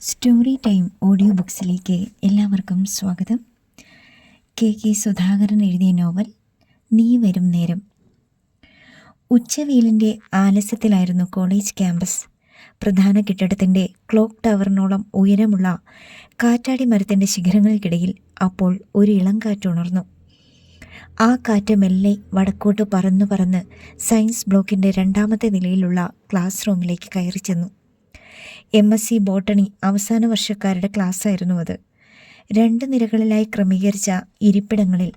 Story time audio ബുക്സിലേക്ക് എല്ലാവർക്കും സ്വാഗതം. K K Sudhakaran എഴുതിയ നോവൽ നീ വരും നേരം. ഉച്ചവെയിലിന്റെ ആലസ്യത്തിലായിരുന്നു കോളേജ് ക്യാമ്പസ്. പ്രധാന കെട്ടിടത്തിന്റെ ക്ലോക്ക് ടവറിനോളം ഉയരമുള്ള കാറ്റാടി മരത്തിന്റെ ശിഖരങ്ങൾക്കിടയിൽ അപ്പോൾ ഒരു ഇളം കാറ്റുണർന്നു ആ കാറ്റ് മെല്ലെ വടക്കോട്ട് പറന്നു പറന്ന് സയൻസ് ബ്ലോക്കിന്റെ രണ്ടാമത്തെ നിലയിലുള്ള ക്ലാസ് റൂമിലേക്ക് കയറി ചെന്നു. എം എസ് സി ബോട്ടണി അവസാന വർഷക്കാരുടെ ക്ലാസ്സായിരുന്നു അത്. രണ്ട് നിരകളിലായി ക്രമീകരിച്ച ഇരിപ്പിടങ്ങളിൽ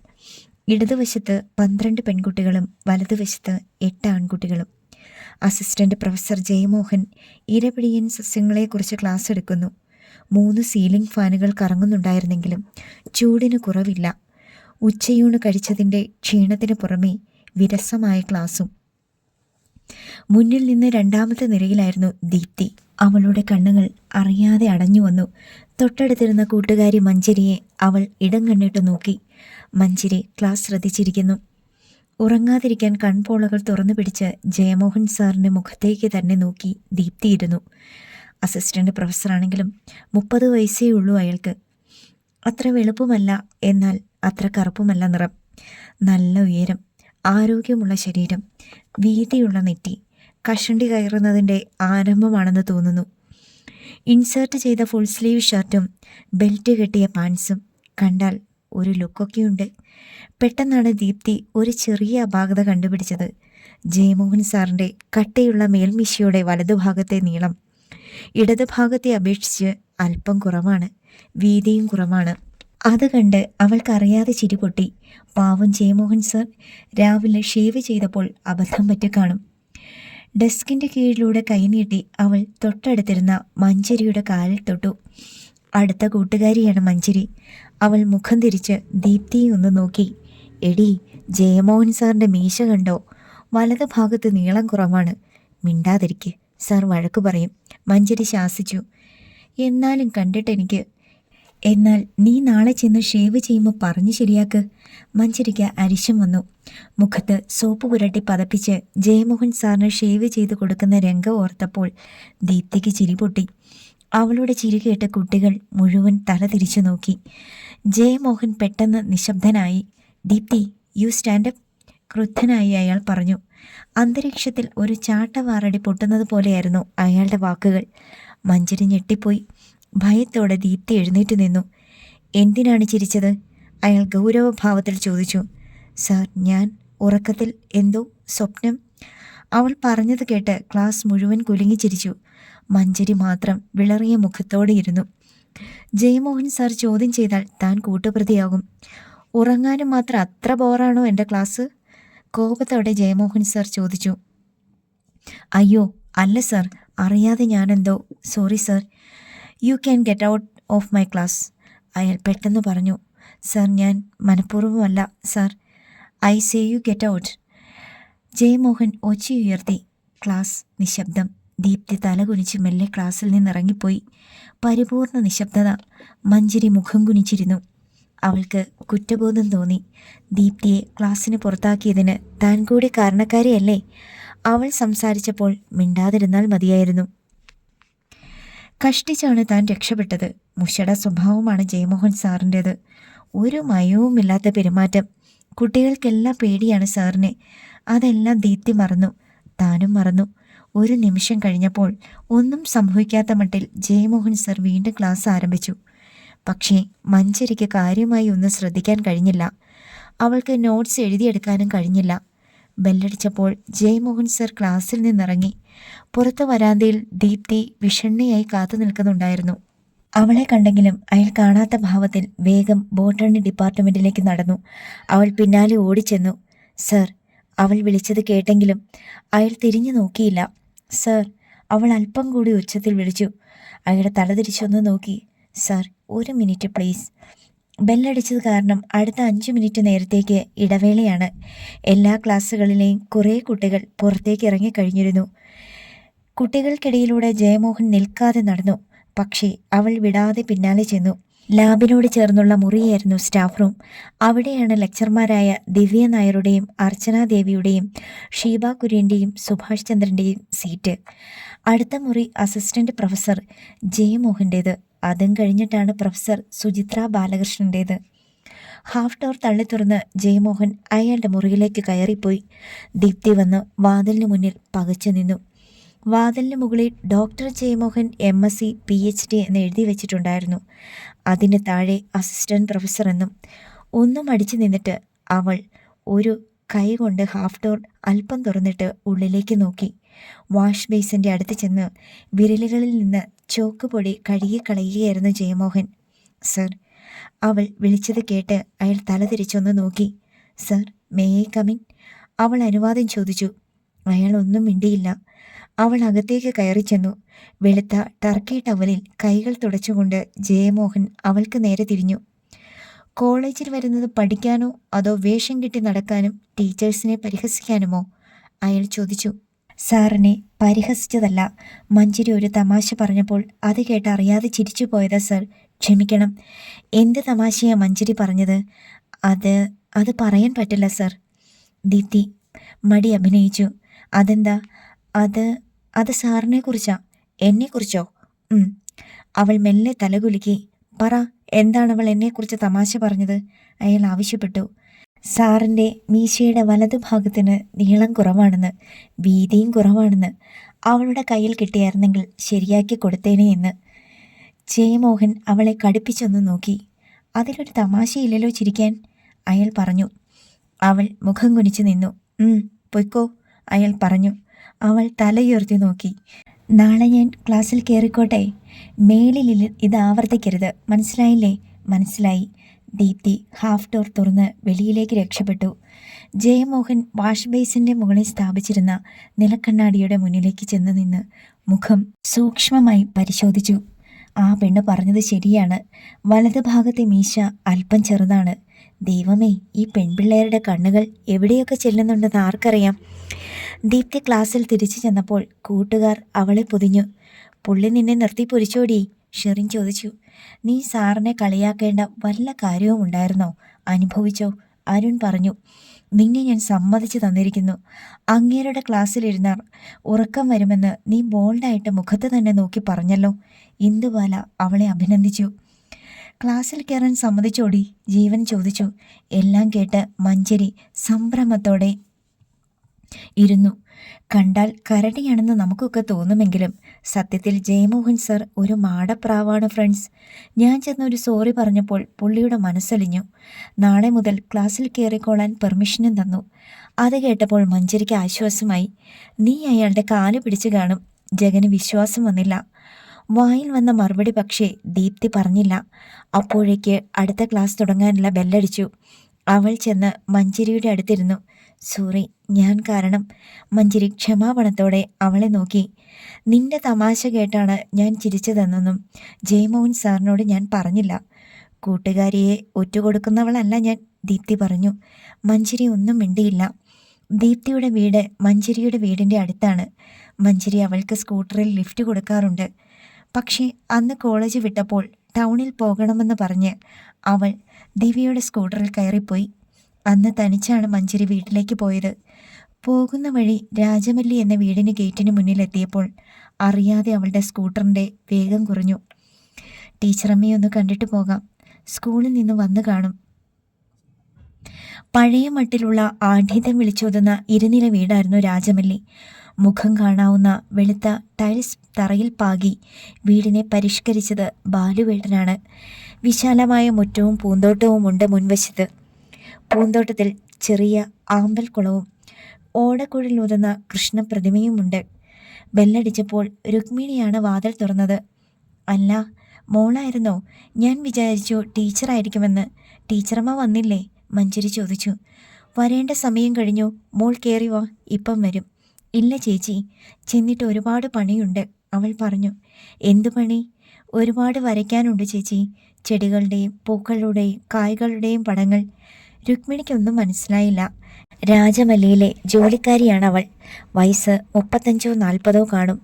ഇടതുവശത്ത് പന്ത്രണ്ട് പെൺകുട്ടികളും വലതുവശത്ത് എട്ട് ആൺകുട്ടികളും. അസിസ്റ്റന്റ് പ്രൊഫസർ ജയമോഹൻ ഇരപിടിയൻ സസ്യങ്ങളെക്കുറിച്ച് ക്ലാസ് എടുക്കുന്നു. മൂന്ന് സീലിംഗ് ഫാനുകൾ കറങ്ങുന്നുണ്ടായിരുന്നെങ്കിലും ചൂടിന് കുറവില്ല. ഉച്ചയൂണ് കഴിച്ചതിന്റെ ക്ഷീണത്തിന് പുറമേ വിരസമായ ക്ലാസും. മുന്നിൽ നിന്ന് രണ്ടാമത്തെ നിരയിലായിരുന്നു ദീപ്തി. അവളുടെ കണ്ണുകൾ അറിയാതെ അടഞ്ഞു വന്നു. തൊട്ടടുത്തിരുന്ന കൂട്ടുകാരി മഞ്ചരിയെ അവൾ ഇടം കണ്ണിട്ട് നോക്കി. മഞ്ചരി ക്ലാസ് ശ്രദ്ധിച്ചിരിക്കുന്നു. ഉറങ്ങാതിരിക്കാൻ കൺപോളകൾ തുറന്നു പിടിച്ച് ജയമോഹൻ സാറിന്റെ മുഖത്തേക്ക് തന്നെ നോക്കി ദീപ്തിയിരുന്നു. അസിസ്റ്റന്റ് പ്രൊഫസറാണെങ്കിലും മുപ്പത് വയസ്സേ ഉള്ളൂ അയാൾക്ക്. അത്ര വെളുപ്പമല്ല എന്നാൽ അത്ര കറുപ്പുമല്ല നിറം. നല്ല ഉയരം ആരോഗ്യമുള്ള ശരീരം വീതിയുള്ള നെറ്റി കഷണ്ടി കയറുന്നതിന്റെ ആരംഭമാണെന്ന് തോന്നുന്നു. ഇൻസേർട്ട് ചെയ്ത ഫുൾ സ്ലീവ് ഷർട്ടും ബെൽറ്റ് കെട്ടിയ പാൻസും കണ്ടാൽ ഒരു ലുക്കൊക്കെയുണ്ട്. പെട്ടെന്നാണ് ദീപ്തി ഒരു ചെറിയ അപാകത കണ്ടുപിടിച്ചത്. ജയമോഹൻ സാറിന്റെ കട്ടയുള്ള മേൽമിശയുടെ വലതുഭാഗത്തെ നീളം. ഇടതുഭാഗത്തെ അപേക്ഷിച്ച് അല്പം കുറവാണ്. വീതിയും കുറവാണ്. അത് കണ്ട് അവൾക്കറിയാതെ ചിരി പൊട്ടി പാവം ജയമോഹൻ സർ രാവിലെ ഷേവ് ചെയ്തപ്പോൾ അബദ്ധം പറ്റി കാണും ഡെസ്കിന്റെ കീഴിലൂടെ കൈനീട്ടി അവൾ തൊട്ടടുത്തിരുന്ന മഞ്ചരിയുടെ കാലിൽ തൊട്ടു. അടുത്ത കൂട്ടുകാരിയാണ് മഞ്ചരി. അവൾ മുഖം തിരിച്ച് ദീപ്തിയെ ഒന്ന് നോക്കി. എടി ജയമോഹൻ സാറിന്റെ മീശ കണ്ടോ? വലത് ഭാഗത്ത് നീളം കുറവാണ്. മിണ്ടാതിരിക്കെ സാർ വഴക്കു പറയും. മഞ്ചരി ശാസിച്ചു. എന്നാലും കണ്ടിട്ടെനിക്ക് എന്നാൽ നീ നാളെ ചെന്ന് ഷേവ് ചെയ്യുമ്പോൾ പറഞ്ഞു ശരിയാക്ക്. മഞ്ചരിക്ക് അരിശം വന്നു. മുഖത്ത് സോപ്പ് പുരട്ടി പതപ്പിച്ച് ജയമോഹൻ സാറിന് ഷേവ് ചെയ്ത് കൊടുക്കുന്ന രംഗം ഓർത്തപ്പോൾ ദീപ്തിക്ക് ചിരി പൊട്ടി. അവളുടെ ചിരി കേട്ട കുട്ടികൾ മുഴുവൻ തല തിരിച്ചു നോക്കി. ജയമോഹൻ പെട്ടെന്ന് നിശബ്ദനായി ദീപ്തി യു സ്റ്റാൻഡപ്പ് ക്രുദ്ധനായി അയാൾ പറഞ്ഞു. അന്തരീക്ഷത്തിൽ ഒരു ചാട്ടവാറടി പൊട്ടുന്നത് പോലെയായിരുന്നു അയാളുടെ വാക്കുകൾ. മഞ്ചരി ഞെട്ടിപ്പോയി. ഭയത്തോടെ ദീപ്തി എഴുന്നേറ്റ് നിന്നു. എന്തിനാണ് ചിരിച്ചത്? അയാൾ ഗൗരവഭാവത്തിൽ ചോദിച്ചു. സാർ ഞാൻ ഉറക്കത്തിൽ എന്തോ സ്വപ്നം. അവൾ പറഞ്ഞത് കേട്ട് ക്ലാസ് മുഴുവൻ കുലുങ്ങി ചിരിച്ചു. മഞ്ചരി മാത്രം വിളറിയ മുഖത്തോടെ ഇരുന്നു. ജയമോഹൻ സാർ ചോദ്യം ചെയ്താൽ താൻ കൂട്ടുപ്രതിയാകും. ഉറങ്ങാനും മാത്രം അത്ര ബോറാണോ എന്റെ ക്ലാസ്? കോപത്തോടെ ജയമോഹൻ സാർ ചോദിച്ചു. അയ്യോ അല്ല സാർ. അറിയാതെ ഞാനെന്തോ. Sorry sir. You can get out of my class അയാൾ പെട്ടെന്ന് പറഞ്ഞു. സാർ ഞാൻ മനഃപൂർവമല്ല sir I say you get out Jayamohan ഒച്ചയുയർത്തി class നിശബ്ദം. ദീപ്തി തലകുനിച്ച് മെല്ലെ ക്ലാസ്സിൽ നിന്നിറങ്ങിപ്പോയി. പരിപൂർണ നിശബ്ദത. മഞ്ചരി മുഖം കുനിച്ചിരുന്നു. അവൾക്ക് കുറ്റബോധം തോന്നി. ദീപ്തിയെ ക്ലാസ്സിന് പുറത്താക്കിയതിന് താൻ കൂടി കാരണക്കാരിയല്ലേ? അവൾ സംസാരിച്ചപ്പോൾ മിണ്ടാതിരുന്നാൽ മതിയായിരുന്നു. കഷ്ടിച്ചാണ് താൻ രക്ഷപ്പെട്ടത്. മുഷട സ്വഭാവമാണ് ജയമോഹൻ സാറിന്റേത് ഒരു മയവുമില്ലാത്ത പെരുമാറ്റം. കുട്ടികൾക്കെല്ലാം പേടിയാണ് സാറിനെ. അതെല്ലാം ദീപ്തി മറന്നു. താനും മറന്നു. ഒരു നിമിഷം കഴിഞ്ഞപ്പോൾ ഒന്നും സംഭവിക്കാത്ത മട്ടിൽ ജയമോഹൻ സർ വീണ്ടും ക്ലാസ് ആരംഭിച്ചു. പക്ഷേ മഞ്ചരിക്ക് കാര്യമായി ഒന്നും ശ്രദ്ധിക്കാൻ കഴിഞ്ഞില്ല. അവൾക്ക് നോട്ട്സ് എഴുതിയെടുക്കാനും കഴിഞ്ഞില്ല. ബെല്ലടിച്ചപ്പോൾ ജയമോഹൻ സർ ക്ലാസ്സിൽ നിന്നിറങ്ങി പുറത്ത് വരാന്തയിൽ ദീപ്തി വിഷണ്ണയായി കാത്തു നിൽക്കുന്നുണ്ടായിരുന്നു. അവളെ കണ്ടെങ്കിലും അയാൾ കാണാത്ത ഭാവത്തിൽ വേഗം ബോട്ടണി ഡിപ്പാർട്ട്മെന്റിലേക്ക് നടന്നു. അവൾ പിന്നാലെ ഓടിച്ചെന്നു. സർ അവൾ വിളിച്ചത് കേട്ടെങ്കിലും അയാൾ തിരിഞ്ഞു നോക്കിയില്ല. സർ അവൾ അല്പം കൂടി ഉച്ചത്തിൽ വിളിച്ചു. അയാളുടെ തല തിരിച്ചൊന്ന് നോക്കി. സർ ഒരു മിനിറ്റ് പ്ലീസ്. ബെല്ലടിച്ചത് കാരണം അടുത്ത അഞ്ച് മിനിറ്റ് നേരത്തേക്ക് ഇടവേളയാണ്. എല്ലാ ക്ലാസ്സുകളിലെയും കുറേ കുട്ടികൾ പുറത്തേക്ക് ഇറങ്ങിക്കഴിഞ്ഞിരുന്നു. കുട്ടികൾക്കിടയിലൂടെ ജയമോഹൻ നിൽക്കാതെ നടന്നു. പക്ഷേ അവൾ വിടാതെ പിന്നാലെ ചെന്നു. ലാബിനോട് ചേർന്നുള്ള മുറിയായിരുന്നു സ്റ്റാഫ് റൂം. അവിടെയാണ് ലെക്ചർമാരായ ദിവ്യ നായരുടെയും അർച്ചന ദേവിയുടെയും ഷീബ കുര്യന്റെയും സുഭാഷ് ചന്ദ്രന്റെയും സീറ്റ്. അടുത്ത മുറി അസിസ്റ്റന്റ് പ്രൊഫസർ ജയമോഹന്റേത് അതും കഴിഞ്ഞിട്ടാണ് പ്രൊഫസർ സുചിത്ര ബാലകൃഷ്ണന്റേത് ഹാഫ് ഡോർ തള്ളി തുറന്ന് ജയമോഹൻ അയാളുടെ മുറിയിലേക്ക് കയറിപ്പോയി. ദീപ്തി വന്ന് വാതിലിന് മുന്നിൽ പകച്ചു നിന്നു. വാതിലിന് മുകളിൽ doctor Jayamohan M S C P H D എന്ന് എഴുതി വെച്ചിട്ടുണ്ടായിരുന്നു. അതിന് താഴെ അസിസ്റ്റന്റ് പ്രൊഫസർ എന്നും ഒന്നും അടിച്ചു നിന്നിട്ട് അവൾ ഒരു കൈ കൊണ്ട് ഹാഫ് ഡോർ അല്പം തുറന്നിട്ട് ഉള്ളിലേക്ക് നോക്കി. വാഷ് ബേസിന്റെ അടുത്ത് ചെന്ന് വിരലുകളിൽ നിന്ന് ചോക്ക് പൊടി കഴുകിക്കളയുകയായിരുന്നു ജയമോഹൻ. സർ അവൾ വിളിച്ചത് കേട്ട് അയാൾ തല തിരിച്ചൊന്ന് നോക്കി. സർ മേ കമിൻ അവൾ അനുവാദം ചോദിച്ചു. അയാൾ ഒന്നും മിണ്ടിയില്ല. അവൾ അകത്തേക്ക് കയറി ചെന്നു. വെളുത്ത ടർക്കി ടവലിൽ കൈകൾ തുടച്ചുകൊണ്ട് ജയമോഹൻ അവൾക്ക് നേരെ തിരിഞ്ഞു. കോളേജിൽ വരുന്നത് പഠിക്കാനോ അതോ വേഷം കിട്ടി നടക്കാനും ടീച്ചേഴ്സിനെ പരിഹസിക്കാനുമോ? അയാൾ ചോദിച്ചു. സാറിനെ പരിഹസിച്ചതല്ല. മഞ്ജരി ഒരു തമാശ പറഞ്ഞപ്പോൾ അത് കേട്ട് അറിയാതെ ചിരിച്ചു പോയതാ സർ. ക്ഷമിക്കണം. എന്ത് തമാശയാ മഞ്ജരി പറഞ്ഞത്? അത് അത് പറയാൻ പറ്റില്ല സർ. ദീപ്തി മടി അഭിനയിച്ചു. അതെന്താ? അത് അത് സാറിനെ കുറിച്ചാ? എന്നെക്കുറിച്ചോ. അവൾ മെല്ലെ തലകുലുക്കി പറ എന്താണ് അവൾ എന്നെക്കുറിച്ച് തമാശ പറഞ്ഞത്? അയാൾ ആവശ്യപ്പെട്ടു. സാറിന്റെ മീശയുടെ വലതുഭാഗത്തിന് നീളം കുറവാണെന്ന് വീതിയും കുറവാണെന്ന് അവളുടെ കയ്യിൽ കിട്ടിയായിരുന്നെങ്കിൽ ശരിയാക്കി കൊടുത്തേനെ എന്ന് ജയമോഹൻ അവളെ കടുപ്പിച്ചൊന്ന് നോക്കി. അതിലൊരു തമാശയില്ലല്ലോ ചിരിക്കാൻ? അയാൾ പറഞ്ഞു. അവൾ മുഖം കുനിച്ചു നിന്നു. പൊയ്ക്കോ അയാൾ പറഞ്ഞു. അവൾ തലയുയർത്തി നോക്കി. നാളെ ഞാൻ ക്ലാസ്സിൽ കയറിക്കോട്ടെ മേലിൽ ഇത് ആവർത്തിക്കരുത്. മനസ്സിലായില്ലേ? മനസ്സിലായി. ദീപ്തി ഹാഫ് ഡോർ തുറന്ന് വെളിയിലേക്ക് രക്ഷപ്പെട്ടു. ജയമോഹൻ വാഷ് ബേസിന്റെ മുകളിൽ സ്ഥാപിച്ചിരുന്ന നിലക്കണ്ണാടിയുടെ മുന്നിലേക്ക് ചെന്ന് നിന്ന് മുഖം സൂക്ഷ്മമായി പരിശോധിച്ചു. ആ പെണ്ണ് പറഞ്ഞത് ശരിയാണ്. വലതുഭാഗത്തെ മീശ അല്പം ചെറുതാണ്. ദൈവമേ ഈ പെൺപിള്ളേരുടെ കണ്ണുകൾ എവിടെയൊക്കെ ചെല്ലുന്നുണ്ടെന്ന് ആർക്കറിയാം? ദീപ്തി ക്ലാസ്സിൽ തിരിച്ചു ചെന്നപ്പോൾ കൂട്ടുകാർ അവളെ പൊതിഞ്ഞു. പുള്ളി നിന്നെ നിർത്തി പൊരിച്ചോടി ഷെറിൻ ചോദിച്ചു. നീ സാറിനെ കളിയാക്കേണ്ട വല്ല കാര്യവും ഉണ്ടായിരുന്നോ? അനുഭവിച്ചോ അരുൺ പറഞ്ഞു. നിന്നെ ഞാൻ സമ്മതിച്ചു തന്നിരിക്കുന്നു. അങ്ങേരുടെ ക്ലാസ്സിലിരുന്നാൽ ഉറക്കം വരുമെന്ന് നീ ബോൾഡായിട്ട് മുഖത്ത് തന്നെ നോക്കി പറഞ്ഞല്ലോ. ഇന്ദുബാല അവളെ അഭിനന്ദിച്ചു. ക്ലാസ്സിൽ കയറാൻ സമ്മതിച്ചോടി ജീവൻ ചോദിച്ചു. എല്ലാം കേട്ട് മഞ്ചരി സംഭ്രമത്തോടെ ഇരുന്നു. കണ്ടാൽ കരടിയാണെന്ന് നമുക്കൊക്കെ തോന്നുമെങ്കിലും സത്യത്തിൽ ജയമോഹൻ സർ ഒരു മാടപ്രാവാണ് ഫ്രണ്ട്സ്. ഞാൻ ചെന്ന് ഒരു സോറി പറഞ്ഞപ്പോൾ പുള്ളിയുടെ മനസ്സലിഞ്ഞു. നാളെ മുതൽ ക്ലാസ്സിൽ കയറിക്കോളാൻ പെർമിഷനും തന്നു. അത് കേട്ടപ്പോൾ മഞ്ചരിക്ക് ആശ്വാസമായി. നീ അയാളുടെ കാൽ പിടിച്ചു കാണും. ജഗന് വിശ്വാസം വന്നില്ല. വായിൽ വന്ന മറുപടി പക്ഷേ ദീപ്തി പറഞ്ഞില്ല. അപ്പോഴേക്ക് അടുത്ത ക്ലാസ് തുടങ്ങാനുള്ള ബെല്ലടിച്ചു. അവൾ ചെന്ന് മഞ്ചരിയുടെ അടുത്തിരുന്നു. സോറി ഞാൻ കാരണം മഞ്ജരി ക്ഷമാപണത്തോടെ അവളെ നോക്കി. നിന്റെ തമാശ കേട്ടാണ് ഞാൻ ചിരിച്ചതെന്നൊന്നും ജയമോഹൻ സാറിനോട് ഞാൻ പറഞ്ഞില്ല. കൂട്ടുകാരിയെ ഒറ്റുകൊടുക്കുന്നവളല്ല ഞാൻ ദീപ്തി പറഞ്ഞു. മഞ്ജരി ഒന്നും മിണ്ടിയില്ല. ദീപ്തിയുടെ വീട് മഞ്ജരിയുടെ വീടിന്റെ അടുത്താണ്. മഞ്ജരി അവൾക്ക് സ്കൂട്ടറിൽ ലിഫ്റ്റ് കൊടുക്കാറുണ്ട്. പക്ഷേ അന്ന് കോളേജ് വിട്ടപ്പോൾ ടൗണിൽ പോകണമെന്ന് പറഞ്ഞ് അവൾ ദിവ്യയുടെ സ്കൂട്ടറിൽ കയറിപ്പോയി. അന്ന് തനിച്ചാണ് മഞ്ചരി വീട്ടിലേക്ക് പോയത്. പോകുന്ന വഴി രാജമല്ലി എന്ന വീടിന് ഗേറ്റിന് മുന്നിലെത്തിയപ്പോൾ അറിയാതെ അവളുടെ സ്കൂട്ടറിന്റെ വേഗം കുറഞ്ഞു. ടീച്ചറമ്മയെ ഒന്ന് കണ്ടിട്ട് പോകാം. സ്കൂളിൽ നിന്ന് വന്നു കാണും. പഴയ മട്ടിലുള്ള ആഢ്യതം വിളിച്ചോതുന്ന ഇരുനില വീടായിരുന്നു രാജമല്ലി. മുഖം കാണാവുന്ന വെളുത്ത ടൈൽസ് തറയിൽ പാകി വീടിനെ പരിഷ്കരിച്ചത് ബാലുവേട്ടനാണ്. വിശാലമായ മുറ്റവും പൂന്തോട്ടവും ഉണ്ട് മുൻവശത്ത്. പൂന്തോട്ടത്തിൽ ചെറിയ ആമ്പൽക്കുളവും ഓടക്കുഴലൂതുന്ന കൃഷ്ണപ്രതിമയുമുണ്ട്. ബെല്ലടിച്ചപ്പോൾ രുക്മിണിയാണ് വാതിൽ തുറന്നത്. അല്ല മോളായിരുന്നോ? ഞാൻ വിചാരിച്ചു ടീച്ചറായിരിക്കുമെന്ന്. ടീച്ചറമ്മ വന്നില്ലേ? മഞ്ജരി ചോദിച്ചു. വരേണ്ട സമയം കഴിഞ്ഞു. മോൾ കയറി വാ. ഇപ്പം വരും. ഇല്ല ചേച്ചി. ചെന്നിട്ട് ഒരുപാട് പണിയുണ്ട് അവൾ പറഞ്ഞു. എന്തു പണി? ഒരുപാട് വരയ്ക്കാനുണ്ട് ചേച്ചി. ചെടികളുടെയും പൂക്കളുടെയും കായ്കളുടെയും പടങ്ങൾ. രുക്മിണിക്കൊന്നും മനസ്സിലായില്ല. രാജമല്ലിയിലെ ജോലിക്കാരിയാണ് അവൾ. വയസ്സ് മുപ്പത്തഞ്ചോ നാൽപ്പതോ കാണും.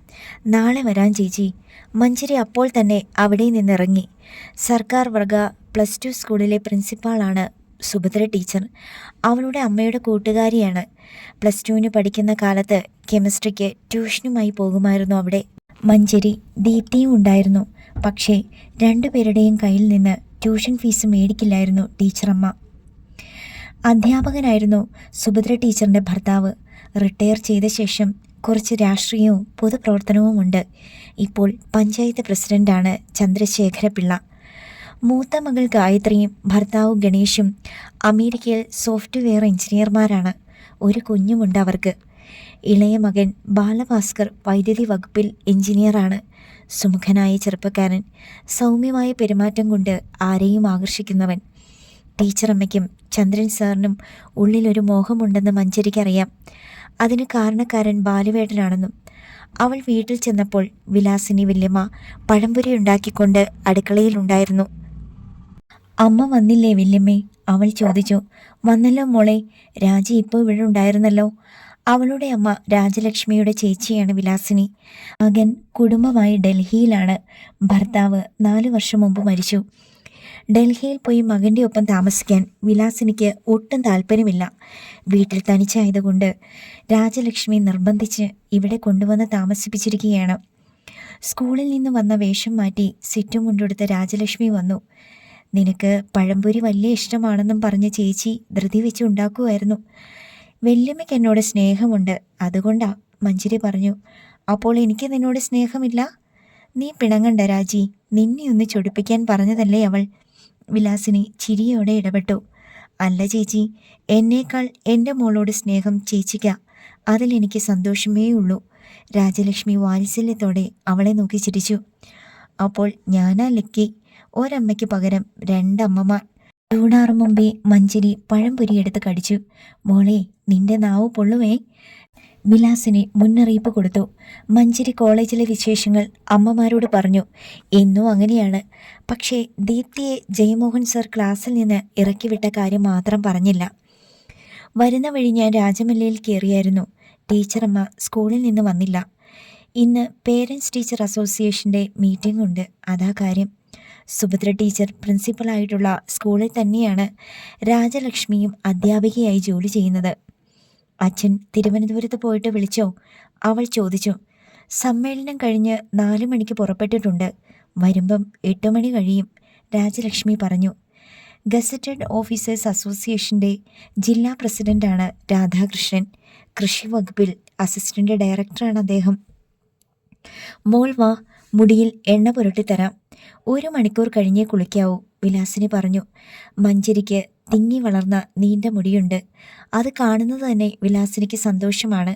നാളെ വരാൻ ചേച്ചി. മഞ്ചരി അപ്പോൾ തന്നെ അവിടെ നിന്നിറങ്ങി. സർക്കാർ വർഗ പ്ലസ് ടു സ്കൂളിലെ പ്രിൻസിപ്പാളാണ് സുഭദ്ര ടീച്ചർ. അവളുടെ അമ്മയുടെ കൂട്ടുകാരിയാണ്. പ്ലസ് ടുവിന് പഠിക്കുന്ന കാലത്ത് കെമിസ്ട്രിക്ക് ട്യൂഷനുമായി പോകുമായിരുന്നു അവിടെ. മഞ്ചരി ദീപ്തിയും ഉണ്ടായിരുന്നു. പക്ഷേ രണ്ടുപേരുടെയും കയ്യിൽ നിന്ന് ട്യൂഷൻ ഫീസ് മേടിക്കില്ലായിരുന്നു ടീച്ചറമ്മ. അധ്യാപകനായിരുന്നു സുഭദ്ര ടീച്ചറിന്റെ ഭർത്താവ്. റിട്ടയർ ചെയ്ത ശേഷം കുറച്ച് രാഷ്ട്രീയവും പൊതുപ്രവർത്തനവുമുണ്ട്. ഇപ്പോൾ പഞ്ചായത്ത് പ്രസിഡന്റാണ് ചന്ദ്രശേഖരപിള്ള. മൂത്ത മകൾ ഗായത്രിയും ഭർത്താവ് ഗണേഷും അമേരിക്കയിൽ സോഫ്റ്റ്വെയർ എഞ്ചിനീയർമാരാണ്. ഒരു കുഞ്ഞുമുണ്ട് അവർക്ക്. ഇളയ മകൻ ബാലഭാസ്കർ വൈദ്യുതി വകുപ്പിൽ എഞ്ചിനീയറാണ്. സുമുഖനായ ചെറുപ്പക്കാരൻ. സൗമ്യമായ പെരുമാറ്റം കൊണ്ട് ആരെയും ആകർഷിക്കുന്നവൻ. ടീച്ചറമ്മയ്ക്കും ചന്ദ്രൻ സാറിനും ഉള്ളിലൊരു മോഹമുണ്ടെന്ന് മഞ്ചരിക്കറിയാം. അതിന് കാരണക്കാരൻ ബാലുവേട്ടനാണെന്നും അവൾ വീട്ടിൽ ചെന്നപ്പോൾ വിലാസിനി വല്യമ്മ പഴംപൊരി ഉണ്ടാക്കിക്കൊണ്ട് അടുക്കളയിലുണ്ടായിരുന്നു. അമ്മ വന്നില്ലേ വല്യമ്മേ? അവൾ ചോദിച്ചു. വന്നല്ലോ മോളെ രാജി ഇപ്പോൾ ഇവിടെ ഉണ്ടായിരുന്നല്ലോ. അവളുടെ അമ്മ രാജലക്ഷ്മിയുടെ ചേച്ചിയാണ് വിലാസിനി. മകൻ കുടുംബമായി ഡൽഹിയിലാണ്. ഭർത്താവ് നാലു വർഷം മുമ്പ് മരിച്ചു. ഡൽഹിയിൽ പോയി മകന്റെ ഒപ്പം താമസിക്കാൻ വിലാസിനിക്ക് ഒട്ടും താല്പര്യമില്ല. വീട്ടിൽ തനിച്ചായതുകൊണ്ട് രാജലക്ഷ്മി നിർബന്ധിച്ച് ഇവിടെ കൊണ്ടുവന്ന് താമസിപ്പിച്ചിരിക്കുകയാണ്. സ്കൂളിൽ നിന്ന് വന്ന വേഷം മാറ്റി സിറ്റും മുണ്ടെടുത്ത രാജലക്ഷ്മി വന്നു. നിനക്ക് പഴംപൊരി വലിയ ഇഷ്ടമാണെന്നും പറഞ്ഞ് ചേച്ചി ധൃതി വെച്ച് ഉണ്ടാക്കുമായിരുന്നു വല്യമ്മയ്ക്ക് എന്നോട് സ്നേഹമുണ്ട്. അതുകൊണ്ടാ മഞ്ജരി പറഞ്ഞു. അപ്പോൾ എനിക്ക് നിന്നോട് സ്നേഹമില്ല? നീ പിണങ്ങണ്ട രാജി. നിന്നെ ഒന്ന് ചൊടിപ്പിക്കാൻ പറഞ്ഞതല്ലേ അവൾ. വിലാസിനി ചിരിയോടെ ഇടപെട്ടു. അല്ല ചേച്ചി എന്നേക്കാൾ എന്റെ മോളോട് സ്നേഹം ചേച്ചിക്ക. അതിലെനിക്ക് സന്തോഷമേ ഉള്ളൂ. രാജലക്ഷ്മി വാത്സല്യത്തോടെ അവളെ നോക്കി ചിരിച്ചു. അപ്പോൾ ഞാനാ ലക്കി. ഒരമ്മയ്ക്ക് പകരം രണ്ടമ്മമാർ. ചൂടാറും മുമ്പേ മഞ്ചരി പഴംപൊരിയെടുത്ത് കടിച്ചു. മോളെ നിന്റെ നാവ് പൊള്ളുവേ വിലാസിനെ മുന്നറിയിപ്പ് കൊടുത്തു. മഞ്ചരി കോളേജിലെ വിശേഷങ്ങൾ അമ്മമാരോട് പറഞ്ഞു. എന്നും അങ്ങനെയാണ്. പക്ഷേ ദീപ്തിയെ ജയമോഹൻ സർ ക്ലാസ്സിൽ നിന്ന് ഇറക്കിവിട്ട കാര്യം മാത്രം പറഞ്ഞില്ല. വരുന്ന വഴി ഞാൻ രാജമല്ലയിൽ കയറിയായിരുന്നു ടീച്ചറമ്മ സ്കൂളിൽ നിന്ന് വന്നില്ല. ഇന്ന് പേരൻസ് ടീച്ചർ അസോസിയേഷന്റെ മീറ്റിംഗ് ഉണ്ട്. അതാ കാര്യം. സുഭദ്ര ടീച്ചർ പ്രിൻസിപ്പളായിട്ടുള്ള സ്കൂളിൽ തന്നെയാണ് രാജലക്ഷ്മിയും അധ്യാപികയായി ജോലി ചെയ്യുന്നത്. അച്ഛൻ തിരുവനന്തപുരത്ത് പോയിട്ട് വിളിച്ചോ? അവൾ ചോദിച്ചു. സമ്മേളനം കഴിഞ്ഞ് നാലു മണിക്ക് പുറപ്പെട്ടിട്ടുണ്ട്. വരുമ്പം എട്ട് മണി കഴിയും രാജലക്ഷ്മി പറഞ്ഞു. ഗസറ്റഡ് ഓഫീസേഴ്സ് അസോസിയേഷന്റെ ജില്ലാ പ്രസിഡന്റാണ് രാധാകൃഷ്ണൻ. കൃഷി വകുപ്പിൽ അസിസ്റ്റന്റ് ഡയറക്ടറാണ് അദ്ദേഹം. മോൾ വാ മുടിയിൽ എണ്ണ പുരട്ടിത്തരാം. ഒരു മണിക്കൂർ കഴിഞ്ഞേ കുളിക്കാവൂ. വിലാസിനി പറഞ്ഞു മഞ്ചരിക്ക് തിങ്ങി വളർന്ന നീണ്ട മുടിയുണ്ട്. അത് കാണുന്നത് തന്നെ വിലാസിനിക്ക് സന്തോഷമാണ്.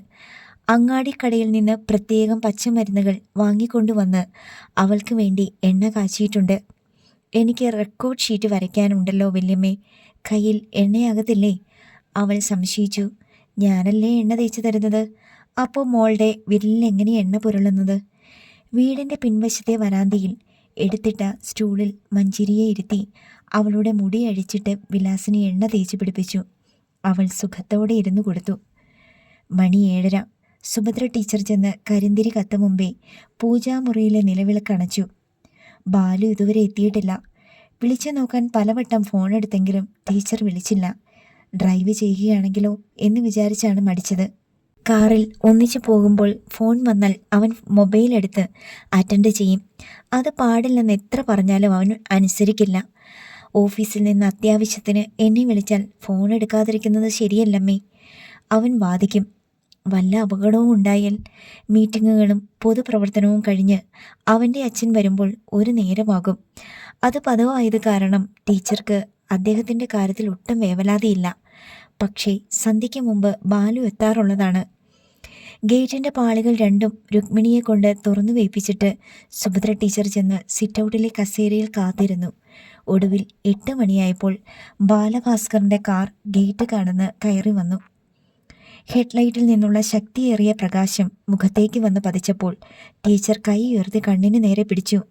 അങ്ങാടിക്കടയിൽ നിന്ന് പ്രത്യേകം പച്ചമരുന്നുകൾ വാങ്ങിക്കൊണ്ടുവന്ന് അവൾക്ക് വേണ്ടി എണ്ണ കാച്ചിയിട്ടുണ്ട്. എനിക്ക് റെക്കോർഡ് ഷീറ്റ് വരയ്ക്കാനുണ്ടല്ലോ വല്യമ്മേ. കയ്യിൽ എണ്ണയാകത്തില്ലേ? അവൾ സംശയിച്ചു. ഞാനല്ലേ എണ്ണ തേച്ച് തരുന്നത്? അപ്പോൾ മോളുടെ വിരലിൽ എങ്ങനെ എണ്ണ പുരളുന്നത്? വീടിന്റെ പിൻവശത്തെ വരാന്തയിൽ എടുത്തിട്ട സ്റ്റൂളിൽ മഞ്ചിരിയെ ഇരുത്തി അവളുടെ മുടി അഴിച്ചിട്ട് വിലാസിനി എണ്ണ തേച്ച് പിടിപ്പിച്ചു. അവൾ സുഖത്തോടെ ഇരുന്നു കൊടുത്തു. മണി ഏഴര. സുഭദ്ര ടീച്ചർ ചെന്ന് കരിന്തിരി കത്ത മുമ്പേ പൂജാമുറിയിലെ നിലവിളക്കണച്ചു ബാലു ഇതുവരെ എത്തിയിട്ടില്ല. വിളിച്ചു നോക്കാൻ പലവട്ടം ഫോൺ എടുത്തെങ്കിലും ടീച്ചർ വിളിച്ചില്ല. ഡ്രൈവ് ചെയ്യുകയാണെങ്കിലോ എന്ന് വിചാരിച്ചാണ് മടിച്ചത്. കാറിൽ ഒന്നിച്ചു പോകുമ്പോൾ ഫോൺ വന്നാൽ അവൻ മൊബൈൽ എടുത്ത് അറ്റൻഡ് ചെയ്യും. അത് പാടില്ലെന്ന് എത്ര പറഞ്ഞാലും അവൻ അനുസരിക്കില്ല. ഓഫീസിൽ നിന്ന് അത്യാവശ്യത്തിന് എന്നെ വിളിച്ചാൽ ഫോൺ എടുക്കാതിരിക്കുന്നത് ശരിയല്ലമ്മേ. അവൻ വാദിക്കും. വല്ല അപകടവും ഉണ്ടായാൽ മീറ്റിങ്ങുകളും പൊതുപ്രവർത്തനവും കഴിഞ്ഞ് അവന്റെ അച്ഛൻ വരുമ്പോൾ ഒരു നേരമാകും. അത് പതിവായത് കാരണം ടീച്ചർക്ക് അദ്ദേഹത്തിന്റെ കാര്യത്തിൽ ഒട്ടും വേവലാതിയില്ല. പക്ഷേ സന്ധ്യയ്ക്ക് മുമ്പ് ബാലു എത്താറുള്ളതാണ്. ഗേറ്റിന്റെ പാളികൾ രണ്ടും രുക്മിണിയെ കൊണ്ട് തുറന്നു വേപ്പിച്ചിട്ട് സുഭദ്ര ടീച്ചർ ചെന്ന് സിറ്റൗട്ടിലെ കസേരയിൽ കാത്തിരുന്നു. ഒടുവിൽ എട്ട് മണിയായപ്പോൾ ബാലഭാസ്കറിന്റെ കാർ ഗേറ്റ് കടന്ന് കയറി വന്നു. ഹെഡ്ലൈറ്റിൽ നിന്നുള്ള ശക്തിയേറിയ പ്രകാശം മുഖത്തേക്ക് വന്ന് പതിച്ചപ്പോൾ ടീച്ചർ കൈ ഉയർത്തി കണ്ണിന് നേരെ പിടിച്ചു.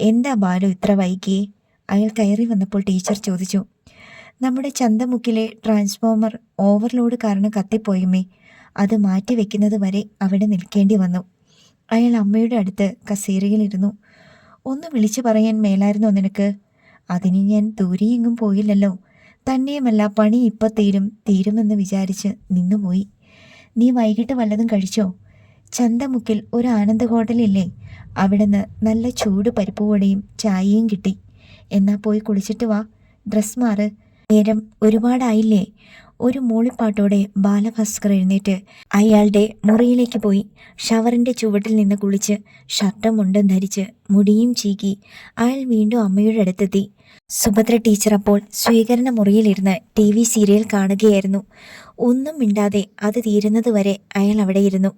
എന്താ ബാലു ഇത്ര വൈകിയേ അയാൾ കയറി വന്നപ്പോൾ ടീച്ചർ ചോദിച്ചു. നമ്മുടെ ചന്തമുക്കിലെ ട്രാൻസ്ഫോമർ ഓവർലോഡ് കാരണം കത്തിപ്പോയുമേ അത് മാറ്റി വെക്കുന്നത് വരെ അവിടെ നിൽക്കേണ്ടി വന്നു. അയാൾ അമ്മയുടെ അടുത്ത് കസേരയിലിരുന്നു. ഒന്ന് വിളിച്ചു പറയാൻ മേലായിരുന്നോ നിനക്ക്? അതിന് ഞാൻ ദൂരെയെങ്ങും പോയില്ലല്ലോ. തന്നെയുമല്ല പണി ഇപ്പം തീരും തീരുമെന്ന് വിചാരിച്ച് നിന്നുപോയി. നീ വൈകിട്ട് വല്ലതും കഴിച്ചോ? ചന്തമുക്കിൽ ഒരു ആനന്ദ ഹോട്ടലില്ലേ? അവിടുന്ന് നല്ല ചൂട് പരിപ്പുവടയും ചായയും കിട്ടി. എന്നാ പോയി കുളിച്ചിട്ട് വാ. ഡ്രസ് മാറ്. നേരം ഒരുപാടായില്ലേ? ഒരു മൂളിപ്പാട്ടോടെ ബാലഭാസ്കർ എഴുന്നേറ്റ് അയാളുടെ മുറിയിലേക്ക് പോയി. ഷവറിന്റെ ചുവട്ടിൽ നിന്ന് കുളിച്ച് ഷർട്ടും മുണ്ടും ധരിച്ച് മുടിയും ചീകി അയാൾ വീണ്ടും അമ്മയുടെ അടുത്തെത്തി. സുഭദ്ര ടീച്ചർ അപ്പോൾ സ്വീകരണ മുറിയിലിരുന്ന് ടി വി സീരിയൽ കാണുകയായിരുന്നു. ഒന്നും മിണ്ടാതെ അത് തീരുന്നത് വരെ അയാൾ അവിടെ ഇരുന്നു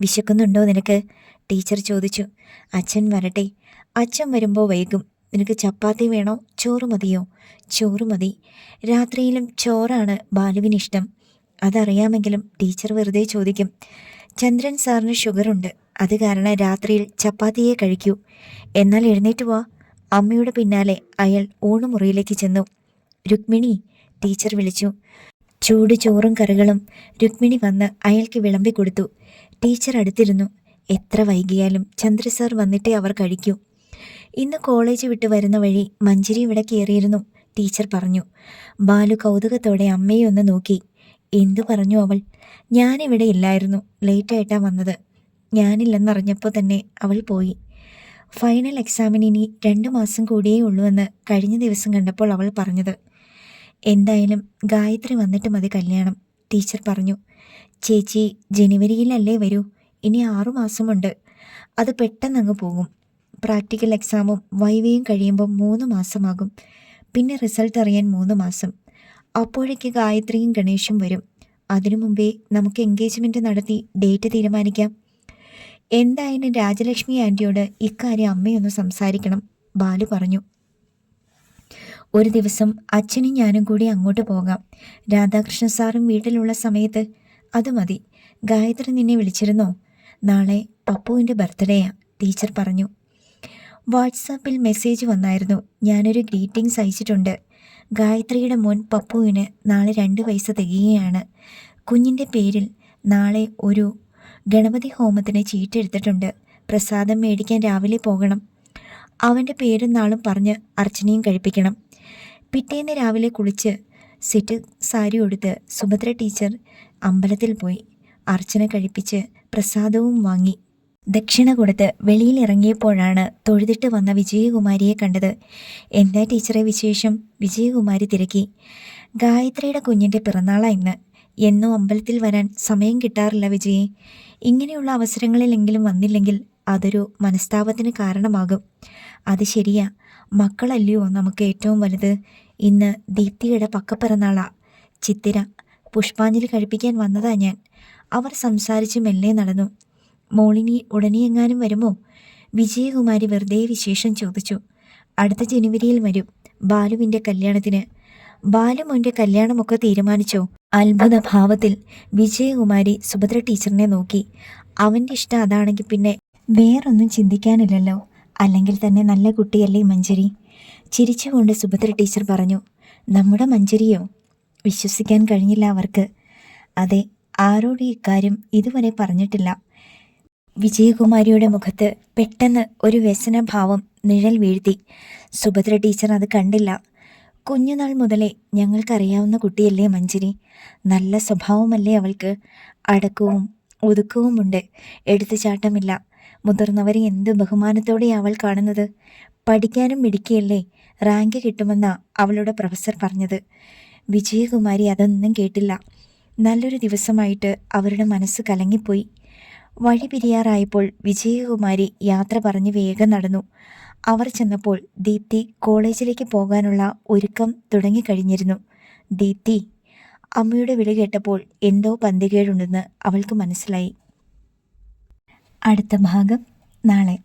വിശക്കുന്നുണ്ടോ നിനക്ക്? ടീച്ചർ ചോദിച്ചു. അച്ഛൻ വരട്ടെ. അച്ഛൻ വരുമ്പോൾ വൈകും. നിനക്ക് ചപ്പാത്തി വേണോ? ചോറ് മതിയോ? ചോറ് മതി. രാത്രിയിലും ചോറാണ് ബാലുവിന് ഇഷ്ടം അതറിയാമെങ്കിലും ടീച്ചർ വെറുതെ ചോദിക്കും ചന്ദ്രൻ സാറിന് ഷുഗറുണ്ട്. അത് കാരണം രാത്രിയിൽ ചപ്പാത്തിയെ കഴിക്കൂ. എന്നാൽ എഴുന്നേറ്റ് വാ. അമ്മയുടെ പിന്നാലെ അയാൾ ഊണുമുറിയിലേക്ക് ചെന്നു. രുക്മിണി ടീച്ചർ വിളിച്ചു. ചൂട് ചോറും കറികളും രുക്മിണി വന്ന് അയാൾക്ക് വിളമ്പി കൊടുത്തു. ടീച്ചർ അടുത്തിരുന്നു. എത്ര വൈകിയാലും ചന്ദ്ര സാർ വന്നിട്ടേ അവർ കഴിക്കൂ. ഇന്ന് കോളേജ് വിട്ടു വരുന്ന വഴി മഞ്ജരി ഇവിടെ കയറിയിരുന്നു ടീച്ചർ പറഞ്ഞു. ബാലു കൗതുകത്തോടെ അമ്മയെ ഒന്ന് നോക്കി. എന്തു പറഞ്ഞു അവൾ? ഞാനിവിടെ ഇല്ലായിരുന്നു. ലേറ്റായിട്ടാ വന്നത്. ഞാനില്ലെന്നറിഞ്ഞപ്പോൾ തന്നെ അവൾ പോയി. ഫൈനൽ എക്സാമിന് ഇനി രണ്ട് മാസം കൂടിയേ ഉള്ളൂവെന്ന് കഴിഞ്ഞ ദിവസം കണ്ടപ്പോൾ അവൾ പറഞ്ഞത്. എന്തായാലും ഗായത്രി വന്നിട്ട് മതി കല്യാണം ടീച്ചർ പറഞ്ഞു. ചേച്ചി ജനുവരിയിലല്ലേ വരൂ. ഇനി ആറുമാസമുണ്ട് അത് പെട്ടെന്നങ്ങ് പോകും. പ്രാക്ടിക്കൽ എക്സാമും വൈവയും കഴിയുമ്പോൾ മൂന്ന് മാസമാകും. പിന്നെ റിസൾട്ട് അറിയാൻ മൂന്ന് മാസം. അപ്പോഴേക്ക് ഗായത്രിയും ഗണേഷും വരും. അതിനു മുമ്പേ നമുക്ക് എൻഗേജ്മെന്റ് നടത്തി ഡേറ്റ് തീരുമാനിക്കാം. എന്തായാലും രാജലക്ഷ്മി ആന്റിയോട് ഇക്കാര്യം അമ്മയൊന്ന് സംസാരിക്കണം ബാലു പറഞ്ഞു. ഒരു ദിവസം അച്ഛനും ഞാനും കൂടി അങ്ങോട്ട് പോകാം. രാധാകൃഷ്ണ സാറും വീട്ടിലുള്ള സമയത്ത് അത് മതി. ഗായത്രി നിന്നെ വിളിച്ചിരുന്നോ? നാളെ പപ്പുവിന്റെ ബർത്ത്ഡേയാ ടീച്ചർ പറഞ്ഞു. വാട്സാപ്പിൽ മെസ്സേജ് വന്നായിരുന്നു. ഞാനൊരു ഗ്രീറ്റിംഗ്സ് അയച്ചിട്ടുണ്ട്. ഗായത്രിയുടെ മോൻ പപ്പുവിന് നാളെ രണ്ട് വയസ്സ് തികയുകയാണ്. കുഞ്ഞിന്റെ പേരിൽ നാളെ ഒരു ഗണപതി ഹോമത്തിന് ചീട്ടെടുത്തിട്ടുണ്ട് പ്രസാദം മേടിക്കാൻ രാവിലെ പോകണം. അവന്റെ പേരും നാളും പറഞ്ഞ് അർച്ചനയും കഴിപ്പിക്കണം. പിറ്റേന്ന് രാവിലെ കുളിച്ച് സെറ്റ് സാരി ഉടുത്ത് സുഭദ്ര ടീച്ചർ അമ്പലത്തിൽ പോയി. അർച്ചന കഴിപ്പിച്ച് പ്രസാദവും വാങ്ങി. ദക്ഷിണ കൊടുത്ത് വെളിയിലിറങ്ങിയപ്പോഴാണ് തൊഴുതിട്ട് വന്ന വിജയകുമാരിയെ കണ്ടത്. എന്താ ടീച്ചറെ വിശേഷം? വിജയകുമാരി തിരക്കി. ഗായത്രിയുടെ കുഞ്ഞിന്റെ പിറന്നാളാ ഇന്ന്. എന്നും അമ്പലത്തിൽ വരാൻ സമയം കിട്ടാറില്ല വിജയെ. ഇങ്ങനെയുള്ള അവസരങ്ങളിലെങ്കിലും വന്നില്ലെങ്കിൽ അതൊരു മനസ്താപത്തിന് കാരണമാകും. അത് ശരിയാ. മക്കളല്ലയോ നമുക്ക് ഏറ്റവും വലുത്. ഇന്ന് ദീപ്തിയുടെ പക്കപ്പിറന്നാളാ. ചിത്തിര പുഷ്പാഞ്ജലി കഴിപ്പിക്കാൻ വന്നതാ ഞാൻ. അവർ സംസാരിച്ച് മെല്ലെ നടന്നു. മോളിനി ഉടനെ എങ്ങാനും വരുമോ? വിജയകുമാരി വെറുതെ വിശേഷം ചോദിച്ചു. അടുത്ത ജനുവരിയിൽ വരും ബാലുവിന്റെ കല്യാണത്തിന്. ബാലു മോന്റെ കല്യാണമൊക്കെ തീരുമാനിച്ചോ? അത്ഭുത ഭാവത്തിൽ വിജയകുമാരി സുഭദ്ര ടീച്ചറിനെ നോക്കി. അവന്റെ ഇഷ്ടം അതാണെങ്കിൽ പിന്നെ വേറൊന്നും ചിന്തിക്കാനില്ലല്ലോ. അല്ലെങ്കിൽ തന്നെ നല്ല കുട്ടിയല്ലേ മഞ്ജരി? ചിരിച്ചുകൊണ്ട് സുഭദ്ര ടീച്ചർ പറഞ്ഞു. നമ്മുടെ മഞ്ജരിയോ? വിശ്വസിക്കാൻ കഴിഞ്ഞില്ല അവർക്ക്. അതെ ആരോടും ഇക്കാര്യം ഇതുവരെ പറഞ്ഞിട്ടില്ല. വിജയകുമാരിയുടെ മുഖത്ത് പെട്ടെന്ന് ഒരു വ്യസനഭാവം നിഴൽ വീഴ്ത്തി. സുഭദ്ര ടീച്ചർ അത് കണ്ടില്ല. കുഞ്ഞുനാൾ മുതലേ ഞങ്ങൾക്കറിയാവുന്ന കുട്ടിയല്ലേ മഞ്ജിനി നല്ല സ്വഭാവമല്ലേ അവൾക്ക്. അടക്കവും ഒതുക്കവുമുണ്ട്. എടുത്തുചാട്ടമില്ല മുതിർന്നവരെ എന്ത് ബഹുമാനത്തോടെ അവൾ കാണുന്നത്? പഠിക്കാനും മിടുക്കിയല്ലേ. റാങ്ക് കിട്ടുമെന്ന അവളുടെ പ്രൊഫസർ പറഞ്ഞത്. വിജയകുമാരി അതൊന്നും കേട്ടില്ല. നല്ലൊരു ദിവസമായിട്ട് അവരുടെ മനസ്സ് കലങ്ങിപ്പോയി. വഴി പിരിയാറായപ്പോൾ വിജയകുമാരി യാത്ര പറഞ്ഞ് വേഗം നടന്നു. അവർ ചെന്നപ്പോൾ ദീപ്തി കോളേജിലേക്ക് പോകാനുള്ള ഒരുക്കം തുടങ്ങിക്കഴിഞ്ഞിരുന്നു. ദീപ്തി അമ്മയുടെ വിളി കേട്ടപ്പോൾ എന്തോ പന്തികേടുണ്ടെന്ന് അവൾക്ക് മനസ്സിലായി. അടുത്ത ഭാഗം നാളെ.